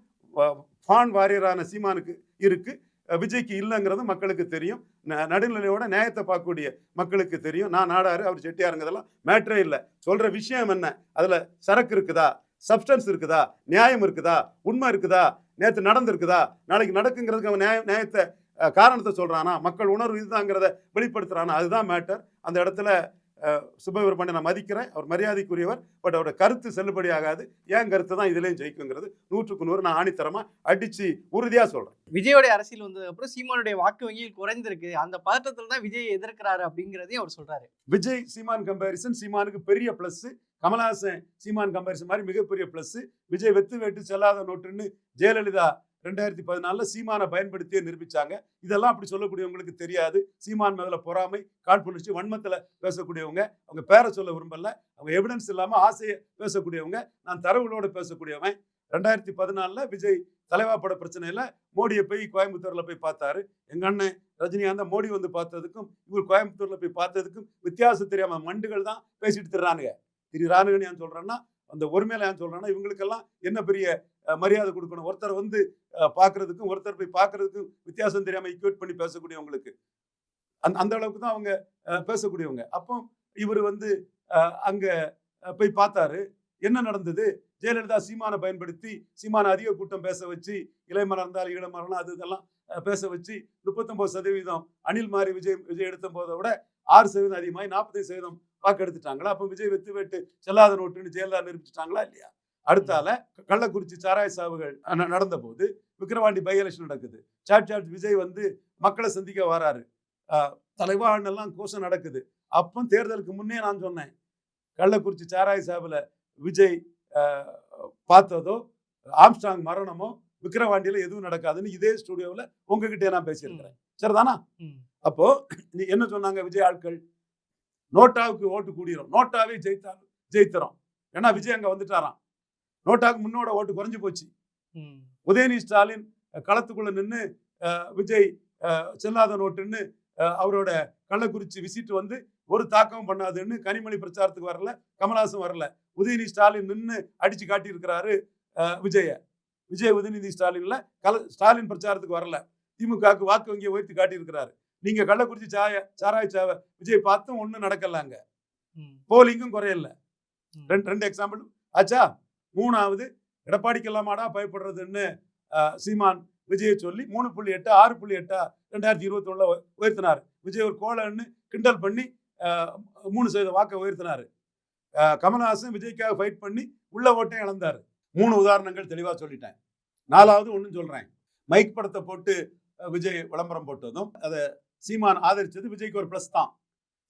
ஃபான் வாரியரான சீமானுக்கு இருக்குது விஜய்க்கு இல்லைங்கிறது மக்களுக்கு தெரியும். ந- நடுநிலையோட நியாயத்தை பார்க்கக்கூடிய மக்களுக்கு தெரியும். நான் நாடாரு அவர் செட்டியாருங்கிறதெல்லாம் மேட்ரே இல்லை. சொல்கிற விஷயம் என்ன? அதில் சரக்கு இருக்குதா? சப்ஸ்டன்ஸ் இருக்குதா? நியாயம் இருக்குதா? உண்மை இருக்குதா? நேத்து நடந்திருக்குதா? நாளைக்கு நடக்குங்கிறதுக்கு அவன் நியாய நியாயத்தை காரணத்தை சொல்றானா? மக்கள் உணர்வு இதுதாங்கிறத வெளிப்படுத்துறானா? அதுதான் மேட்டர் அந்த இடத்துல அஹ், சுபவீரபாண்டியன் நான் மதிக்கிறேன். அவர் மரியாதைக்குரியவர். பட் அவரோட கருத்து செல்லுபடி ஆகாது ஏன் கருத்து தான் இதுலயும் ஜெயிக்குங்கிறது நூற்றுக்கு நூறு நான் ஆணித்தரமா அடிச்சு உறுதியா சொல்றேன். விஜயோடைய அரசியல் வந்ததுக்கு அப்புறம் சீமானுடைய வாக்கு வங்கியில் குறைந்திருக்கு. அந்த பதட்டத்துல தான் விஜய் எதிர்க்கிறாரு அப்படிங்கிறதையும் அவர் சொல்றாரு. விஜய் சீமான் கம்பேரிசன் சீமானுக்கு பெரிய ப்ளஸ் கமலஹாசன் சீமான் கம்பேரிசன் மாதிரி மிகப்பெரிய ப்ளஸ் விஜய் வெத்து வெட்டு செல்லாத நோட்டுன்னு ஜெயலலிதா ரெண்டாயிரத்தி பதினாலில் சீமானை பயன்படுத்தியே நிரூபிச்சாங்க. இதெல்லாம் அப்படி சொல்லக்கூடியவங்களுக்கு தெரியாது. சீமான் மேல பொறாமை காழ்ப்புணர்ச்சி வன்மத்தில் பேசக்கூடியவங்க. அவங்க பேரை சொல்ல விரும்பல. அவங்க எவிடன்ஸ் இல்லாமல் ஆசையை பேசக்கூடியவங்க. நான் தரவுகளோட பேசக்கூடியவன். ரெண்டாயிரத்தி பதினாலில் விஜய் தலைவா பட பிரச்சனையில் மோடியை போய் கோயம்புத்தூரில் போய் பார்த்தாரு. எங்கள் அண்ணன் ரஜினிகாந்த் மோடி வந்து பார்த்ததுக்கும் இவர் கோயம்புத்தூரில் போய் பார்த்ததுக்கும் வித்தியாசம் தெரியாமல் மண்டுகள் தான் பேசிட்டு தர்றானுங்க. திரிறானுங்கன்னு ஏன் சொல்றேன்னா அந்த ஒருமையில ஏன் சொல்றேன்னா இவங்களுக்கெல்லாம் என்ன பெரிய மரியாதை கொடுக்கணும்? ஒருத்தர் வந்து பார்க்கறதுக்கும் ஒருத்தர் போய் பார்க்கறதுக்கும் வித்தியாசம் தெரியாம இக்வேட் பண்ணி பேசக்கூடியவங்களுக்கு. அந் அந்த அளவுக்கு தான் அவங்க பேசக்கூடியவங்க. அப்போ இவர் வந்து அங்கே அங்க போய் பார்த்தாரு. என்ன நடந்தது? ஜெயலலிதா சீமானை பயன்படுத்தி சீமானை அதிக கூட்டம் பேச வச்சு இளைமரம் இருந்தால் ஈழமரம் அது இதெல்லாம் பேச வச்சு முப்பத்தொன்பது சதவீதம் அனில் மாறி விஜய் விஜய் எடுத்த போதை விட ஆறு சதவீதம் அதிகமாகி நாற்பத்தைந்து சதவீதம் வாக்கு எடுத்துட்டாங்களா? அப்போ விஜய் வெத்து வெட்டு செல்லாத நோட்டுன்னு ஜெயலலிதா நிரூபிச்சிட்டாங்களா இல்லையா? அடுத்தால கள்ளக்குறிச்சி சாராய சாவுகள் நடந்த போது விக்கிரவாண்டி பை எலெக்ஷன் நடக்குது. சாட் சாட் விஜய் வந்து மக்களை சந்திக்க வராரு. தலைவாழ்னெல்லாம் கோஷம் நடக்குது. அப்போ தேர்தலுக்கு முன்னே நான் சொன்னேன். கள்ளக்குறிச்சி சாராய சாவுல விஜய் ஆஹ், பார்த்ததோ ஆம்ஸ்டாங் மரணமோ விக்கிரவாண்டியில எதுவும் நடக்காதுன்னு இதே ஸ்டுடியோவில் உங்ககிட்டயே நான் பேசியிருக்கிறேன். சரிதானா. அப்போ நீ என்ன சொன்னாங்க விஜய் ஆட்கள்? நோட்டாவுக்கு ஓட்டு கூடிரும். நோட்டாவே ஜெயித்தாலும் ஜெயித்தரும். ஏன்னா விஜய் அங்க வந்துட்டாராம். நோட்டாவுக்கு முன்னோட ஓட்டு குறைஞ்சு போச்சு. உதயநிதி ஸ்டாலின் களத்துக்குள்ள நின்று விஜய் செல்லாத நோட்டுன்னு அவரோட கள்ளக்குறிச்சி விசிட் வந்து ஒரு தாக்கம் பண்ணாதுன்னு கனிமொழி பிரச்சாரத்துக்கு வரல கமல்ஹாசன் வரல. உதயநிதி ஸ்டாலின் நின்று அடிச்சு காட்டியிருக்கிறாரு விஜய. விஜய் உதயநிதி ஸ்டாலின்ல கல ஸ்டாலின் பிரச்சாரத்துக்கு வரல. திமுகவுக்கு வாக்கு வங்கியை உயர்த்தி காட்டியிருக்கிறாரு. நீங்க கள்ளக்குறிச்சி சாய சாராய சாவை விஜய் பார்த்தும் ஒன்றும் நடக்கலாங்க. போலிங்கும் குறையல. ரெண்டு ரெண்டு எக்ஸாம்பிள் ஆச்சா மூணாவது எடப்பாடிக்கெல்லாமாடா பயப்படுறதுன்னு சீமான் விஜயை சொல்லி மூணு புள்ளி எட்டு ஆறு புள்ளி எட்டா ரெண்டாயிரத்தி இருபத்தி ஒண்ணுல உயர்த்தினார். விஜய் ஒரு கோலன்னு கிண்டல் பண்ணி மூணு சதவீத வாக்கை உயர்த்தினார். கமல்ஹாசன் விஜய்க்காக ஃபைட் பண்ணி உள்ள ஓட்டையும் இழந்தார். மூணு உதாரணங்கள் தெளிவாக சொல்லிட்டேன். நாலாவது ஒன்றும் சொல்கிறேன் மைக் படத்தை போட்டு விஜய் விளம்பரம் போட்டதும் அதை சீமான் ஆதரிச்சது விஜய்க்கு ஒரு ப்ளஸ் தான்.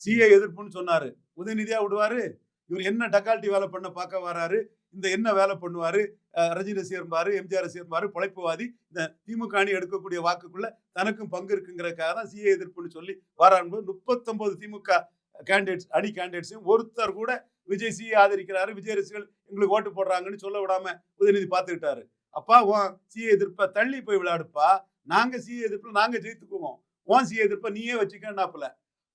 சிஏ எதிர்ப்புன்னு சொன்னாரு. உதயநிதியா விடுவாரு. இவர் என்ன டக்கால்ட்டி வேலை பண்ண பார்க்க வராரு. இந்த என்ன வேலை பண்ணுவாரு? ரஜினி ரசிகர்பாரு எம்ஜிஆர் ரசிகர்பாரு பொழைப்புவாதி. இந்த திமுக அணி எடுக்கக்கூடிய வாக்குக்குள்ள தனக்கும் பங்கு இருக்குங்கிறக்காக தான் சிஏ எதிர்ப்புன்னு சொல்லி வரான்போது முப்பத்தொன்பது திமுக கேண்டிடேட்ஸ் அணி கேண்டிடேட்ஸையும் ஒருத்தர் கூட விஜய் சிஏ ஆதரிக்கிறாரு. விஜய் ரசிகர்கள் எங்களுக்கு ஓட்டு போடுறாங்கன்னு சொல்ல விடாம உதயநிதி பார்த்துக்கிட்டாரு. அப்பா உன் சிஏ எதிர்ப்பை தள்ளி போய் விளையாடுப்பா. நாங்க சிஏ எதிர்ப்பில் நாங்க ஜெயித்துக்குவோம். உன் சிஏ எதிர்ப்பை நீயே வச்சுக்கன்னாப்புல.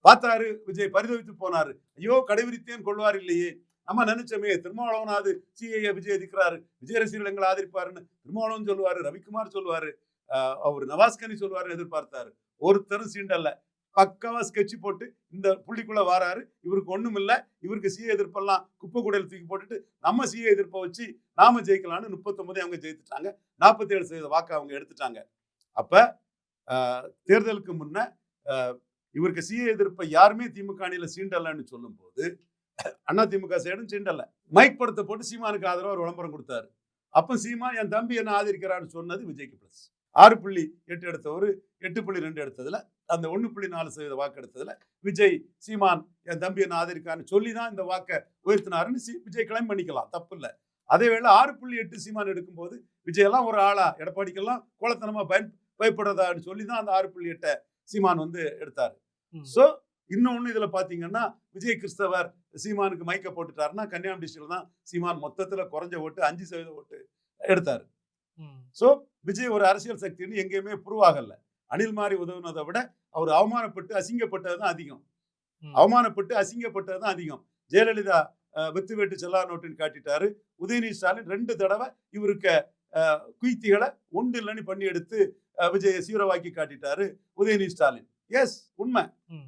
பார்த்தாரு விஜய் பரிதவித்து போனாரு. ஐயோ கடைபிடித்தேன் கொள்வார் இல்லையே. நம்ம நினைச்சோமே திருமாவளவனாவது சிஐஏ விஜய் எதிர்க்கிறாரு விஜய் ரசிகர்கள் எங்களை ஆதரிப்பாருன்னு திருமாவளவன் சொல்லுவாரு ரவிக்குமார் சொல்லுவாரு அவர் நவாஸ்கனி சொல்லுவாருன்னு எதிர்பார்த்தாரு. ஒருத்தரும் சீண்டல்ல பக்காவா ஸ்கெட்ச் போட்டு இந்த புள்ளிக்குள்ள வாராரு. இவருக்கு ஒண்ணும் இல்லை. இவருக்கு சிஏ எதிர்ப்பெல்லாம் குப்பை கூடையில் தூக்கி போட்டுட்டு நம்ம சிஏ எதிர்ப்பை வச்சு நாம ஜெயிக்கலாம்னு முப்பத்தொன்பதே அவங்க ஜெயித்துட்டாங்க. நாற்பத்தி ஏழு சதவீத வாக்கு அவங்க எடுத்துட்டாங்க. அப்ப தேர்தலுக்கு முன்ன இவருக்கு சிஏ எதிர்ப்பை யாருமே திமுக அணியில சீண்டலைன்னு சொல்லும்போது அண்ணா திமுக சைடும் சீண்டல்ல மைக் படத்தை போட்டு சீமானுக்கு ஆதரவா ஒரு விளம்பரம் கொடுத்தாரு. அப்போ சீமான் என் தம்பி என்ன ஆதரிக்கிறான்னு சொன்னது விஜய்க்கு பிளஸ் ஆறு புள்ளி எட்டு எடுத்தவர் எட்டு புள்ளி ரெண்டு எடுத்ததுல அந்த ஒன்று புள்ளி நாலு சதவீத வாக்கு எடுத்ததில் விஜய் சீமான் என் தம்பி என்ன ஆதரிக்கான்னு சொல்லி தான் இந்த வாக்கை உயர்த்தினாருன்னு சி- விஜய் கிளைம் பண்ணிக்கலாம். தப்பு இல்லை. அதே வேளை ஆறு புள்ளி எட்டு சீமான் எடுக்கும்போது விஜய் எல்லாம் ஒரு ஆளா? எடப்பாடிக்கெல்லாம் கோலத்தனமாக பயன் பயப்படுறதான்னு சொல்லி தான் அந்த ஆறு புள்ளி எட்டை சீமான் வந்து எடுத்தாரு. ஸோ இன்னொன்று இதுல பாத்தீங்கன்னா விஜய் கிறிஸ்தவர் சீமானுக்கு மைக்க போட்டுட்டாருன்னா கன்னியாகுமரி டிஸ்ட்ரிக்ட்ல தான் சீமான் மொத்தத்துல குறைஞ்ச ஓட்டு அஞ்சு சதவீத ஓட்டு எடுத்தாரு. ஸோ விஜய் ஒரு அரசியல் சக்தின்னு எங்கேயுமே ப்ரூவ் ஆகல அனில் மாதிரி உதவுனதை விட அவர் அவமானப்பட்டு அசிங்கப்பட்டது தான் அதிகம். அவமானப்பட்டு அசிங்கப்பட்டது தான் அதிகம் ஜெயலலிதா வெத்து வெட்டு செல்லா நோட்டுன்னு காட்டிட்டாரு உதயநிதி ஸ்டாலின் ரெண்டு தடவை இவருக்கு குய்த்திகளை ஒன்று இல்லைன்னு பண்ணி எடுத்து விஜயை சீரவாக்கி காட்டிட்டாரு உதயநிதி ஸ்டாலின். எஸ் உண்மை. ம்.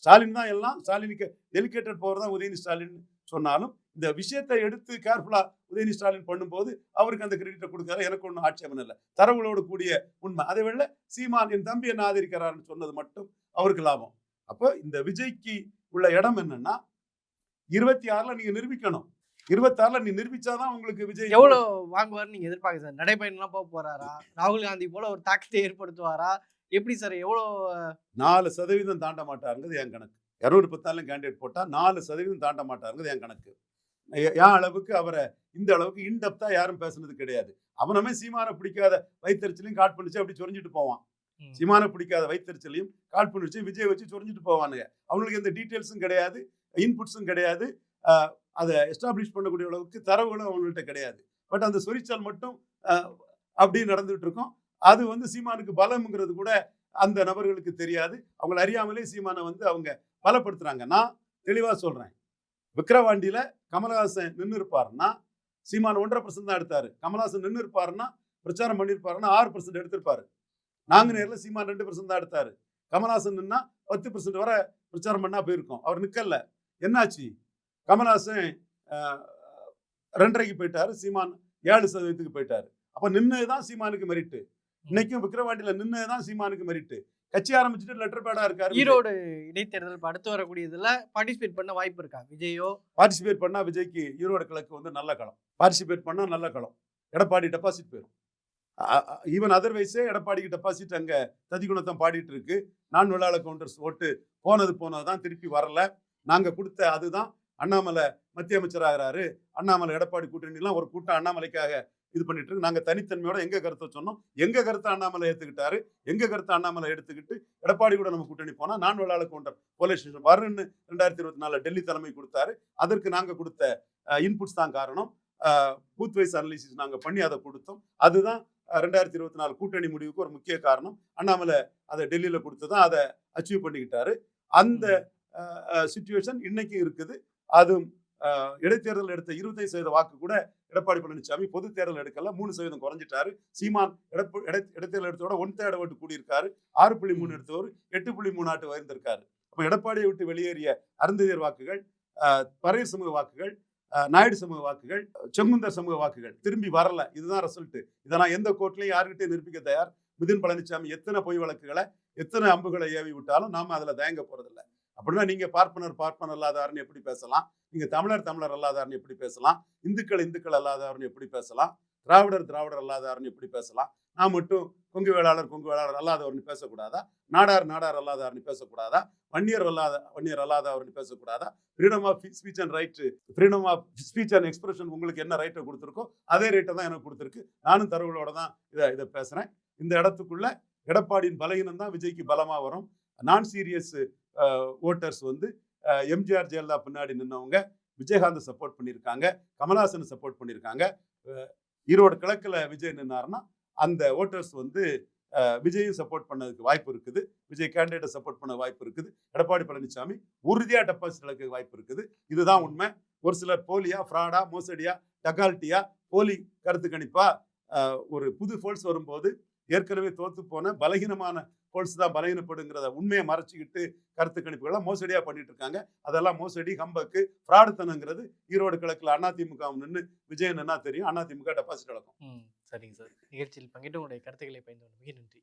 ஸ்டாலின் தான் எல்லாம் ஸ்டாலினுக்கு டெலிகேட்டட் பவர் தான் உதயநிதி ஸ்டாலின் சொன்னாலும் இந்த விஷயத்தை எடுத்து கேர்ஃபுல்லா உதயநிதி ஸ்டாலின் பண்ணும்போது அவருக்கு அந்த கிரெடிட்டை கொடுக்கற எனக்கு ஒன்றும் ஆட்சேபம் இல்லை. தரவுகளோடு கூடிய உண்மை. அதே வேளை சீமான் என் தம்பி என்ன ஆதரிக்கிறாருன்னு சொன்னது மட்டும் அவருக்கு லாபம். அப்போ இந்த விஜய்க்கு உள்ள இடம் என்னன்னா இருபத்தி ஆறுல நீங்க நிரூபிக்கணும். இருபத்தாறுல நீ நிரூபிச்சாதான் உங்களுக்கு விஜய் எவ்வளவு வாங்குவார்னு நீங்க எதிர்பார்க்க சார். நடைபயணம்லாம் போக போறாரா? ராகுல் காந்தி போல ஒரு தாக்கத்தை ஏற்படுத்துவாரா? எப்படி சார்? எவ்வளோ நாலு சதவீதம் தாண்ட மாட்டாருங்கிறது என் கணக்கு. இரநூறு பத்தாலும் கேண்டிடேட் போட்டா நாலு சதவீதம் தாண்ட மாட்டாருங்கிறது என் கணக்கு. என் அளவுக்கு அவரை இந்த அளவுக்கு இன்டெப்தா யாரும் பேசுனது கிடையாது. அவனமே சீமானை பிடிக்காத வைத்தறிச்சலையும் காட் பண்ணிச்சு அப்படி சொரிஞ்சிட்டு போவான். சீமானை பிடிக்காத வைத்தறிச்சலையும் காட் பண்ணி வச்சு விஜய் வச்சு சொரிஞ்சிட்டு போவானுங்க. அவங்களுக்கு எந்த டீட்டெயில்ஸும் கிடையாது இன்புட்ஸும் கிடையாது. அதை எஸ்டாப்ளிஷ் பண்ணக்கூடிய அளவுக்கு தரவுகளும் அவங்கள்ட்ட கிடையாது. பட் அந்த சொரிச்சல் மட்டும் அப்படி நடந்துகிட்டு இருக்கும் அது வந்து சீமானுக்கு பலம்ங்கிறது கூட அந்த நபர்களுக்கு தெரியாது. அவங்கள அறியாமலே சீமானை வந்து அவங்க பலப்படுத்துறாங்க. நான் தெளிவா சொல்றேன். விக்கிரவாண்டியில கமலஹாசன் நின்று இருப்பாருன்னா சீமான் ஒன்றரை பர்சன்ட் தான் எடுத்தாரு. கமலஹாசன் நின்று இருப்பாருன்னா பிரச்சாரம் பண்ணியிருப்பாருன்னா ஆறு பர்சன்ட் எடுத்திருப்பாரு. நாங்க நேரில் சீமான் ரெண்டு பர்சன்ட் தான் எடுத்தாரு. கமலஹாசன் நின்னா பத்து பர்சன்ட் வரை பிரச்சாரம் பண்ணா போயிருக்கோம். அவர் நிக்கல. என்னாச்சு? கமலஹாசன் ரெண்டரைக்கு போயிட்டாரு சீமான் ஏழு சதவீதத்துக்கு போயிட்டாரு. அப்ப நின்னதுதான் சீமானுக்கு மெரிட்டு இன்னைக்கும் விக்கிரவாண்டியில நின்னதுதான் சீமானுக்கு மெரிட்டு கட்சி ஆரம்பிச்சுட்டு லெட்டர் பேடா இருக்காரு ஈரோடு இடைத்தேர்தல் அடுத்து வரக்கூடியதுல பார்ட்டிசிபேட் பண்ண வாய்ப்பு இருக்கா? விஜயோ? பார்ட்டிசிபேட் பண்ணா விஜய்க்கு ஈரோடு கிழக்கு வந்து நல்ல களம். பார்ட்டிசிபேட் பண்ணா நல்ல களம். எடப்பாடி டெபாசிட் போயிடும் ஈவன் அதர்வைஸே எடப்பாடிக்கு டெபாசிட் அங்க ததிகுணத்தம் பாடிட்டு இருக்கு. நான் விழாள கவுண்டர்ஸ் ஓட்டு போனது போனதுதான் திருப்பி வரல. நாங்க கொடுத்த அதுதான் அண்ணாமலை மத்திய அமைச்சர் ஆகிறாரு அண்ணாமலை எடப்பாடி கூட்டணிலாம் ஒரு கூட்டம் அண்ணாமலைக்காக இது பண்ணிட்டு இருக்கு நாங்க தனித்தன்மையோட எங்க கருத்தை சொன்னோம்? எங்க கருத்தை அண்ணாமலை ஏத்துக்கிட்டாரு? எங்க கருத்தை அண்ணாமலை எடுத்துக்கிட்டு எடப்பாடி கூட நம்ம கூட்டணி போனா நான் விழாள கவுண்டர் போலீஸ் ஸ்டேஷன் வருன்னு ரெண்டாயிரத்தி இருபத்தி நாலுல டெல்லி தலைமை கொடுத்தாரு. அதற்கு நாங்க கொடுத்த இன்புட்ஸ் தான் காரணம். பூத் வைஸ் அனலிசிஸ் நாங்க பண்ணி அதை கொடுத்தோம். அதுதான் ரெண்டாயிரத்தி இருபத்தி நாலு கூட்டணி முடிவுக்கு ஒரு முக்கிய காரணம். அண்ணாமலை அதை டெல்லியில கொடுத்து தான் அதை அச்சீவ் பண்ணிக்கிட்டாரு. அந்த சுச்சுவேஷன் இன்னைக்கு இருக்குது. அதுவும் இடைத்தேர்தல் எடுத்த இருபத்தைந்து சதவீத வாக்கு கூட எடப்பாடி பழனிசாமி பொது தேர்தல் எடுக்கல மூணு சதவீதம் குறைஞ்சிட்டாரு. சீமான் எடப்பு இடை- இடைத்தேர்தல் எடுத்தோட ஒன் தேர்ட் ஓட்டு கூடியிருக்காரு. ஆறு புள்ளி மூணு எடுத்தவர் எட்டு புள்ளி மூணு ஆட்டு உயர்ந்திருக்காரு. அப்ப எடப்பாடியை விட்டு வெளியேறிய அருந்ததியர் வாக்குகள் அஹ், பறையர் சமூக வாக்குகள் நாயுடு சமூக வாக்குகள் செங்குந்தர் சமூக வாக்குகள் திரும்பி வரல. இதுதான் ரிசல்ட். இதை நான் எந்த கோர்ட்லையும் யாருக்கிட்டையும் நிரூபிக்க தயார். மிதுன் பழனிசாமி எத்தனை பொய் வழக்குகளை எத்தனை அம்புகளை ஏவி விட்டாலும் நாம அதுல தயங்க போறதில்ல. அப்படின்னா நீங்க பார்ப்பனர் பார்ப்பனர் அல்லாதாருன்னு எப்படி பேசலாம்? நீங்க தமிழர் தமிழர் அல்லாதாருன்னு எப்படி பேசலாம்? இந்துக்கள் இந்துக்கள் அல்லாதாருன்னு எப்படி பேசலாம்? திராவிடர் திராவிடர் அல்லாதாருன்னு எப்படி பேசலாம்? நான் மட்டும் கொங்கு வேளாளர் கொங்கு வேளாளர் அல்லாதவர்னு பேசக்கூடாதா? நாடார் நாடார் அல்லாதார்னு பேசக்கூடாதா? வன்னியர் அல்லாத வன்னியர் அல்லாதவர்னு பேசக்கூடாதா? Freedom of speech and right freedom of speech and expression உங்களுக்கு என்ன ரைட்டை கொடுத்துருக்கோ அதே ரைட்டை தான் எனக்கு கொடுத்துருக்கு. நானும் தரவுகளோட தான் இதை இதை பேசுகிறேன் இந்த இடத்துக்குள்ள எடப்பாடியின் பலகீனம் தான் விஜய்க்கு பலமாக வரும். நான் சீரியஸ் ஓட்டர்ஸ் வந்து எம்ஜிஆர் ஜெயலலிதா பின்னாடி நின்னவங்க விஜயகாந்த் சப்போர்ட் பண்ணியிருக்காங்க கமல்ஹாசன் சப்போர்ட் பண்ணியிருக்காங்க ஈரோடு கிழக்கில் விஜய் நின்னாருன்னா அந்த ஓட்டர்ஸ் வந்து விஜயும் சப்போர்ட் பண்ணதுக்கு வாய்ப்பு இருக்குது விஜய் கேண்டிடேட்டை சப்போர்ட் பண்ண வாய்ப்பு இருக்குது எடப்பாடி பழனிசாமி உறுதியாக டெபாசிட் இழக்க வாய்ப்பு இருக்குது இதுதான் உண்மை. ஒரு சிலர் போலியா ஃப்ராடா மோசடியா டகால்ட்டியா போலி கருத்து கணிப்பா ஒரு புது ஃபோல்ஸ் வரும்போது ஏற்கனவே தோத்து போன பலகீனமான கோல்ஸ் தான் பலகீனப்படுங்கிறத உண்மையை மறைச்சிக்கிட்டு கருத்து கணிப்புகள்லாம் மோசடியா பண்ணிட்டு இருக்காங்க அதெல்லாம் மோசடி கம்பக்கு ஃப்ராடுத்தனங்கிறது ஈரோடு கிழக்குல அதிமுக நின்று விஜயன் என்ன தெரியும்? அதிமுக டெபாசிட் இழக்கும். சரிங்க சார். நிகழ்ச்சியில் பங்கிட்டு உங்களுடைய கருத்துக்களை பயந்து மிக நன்றி.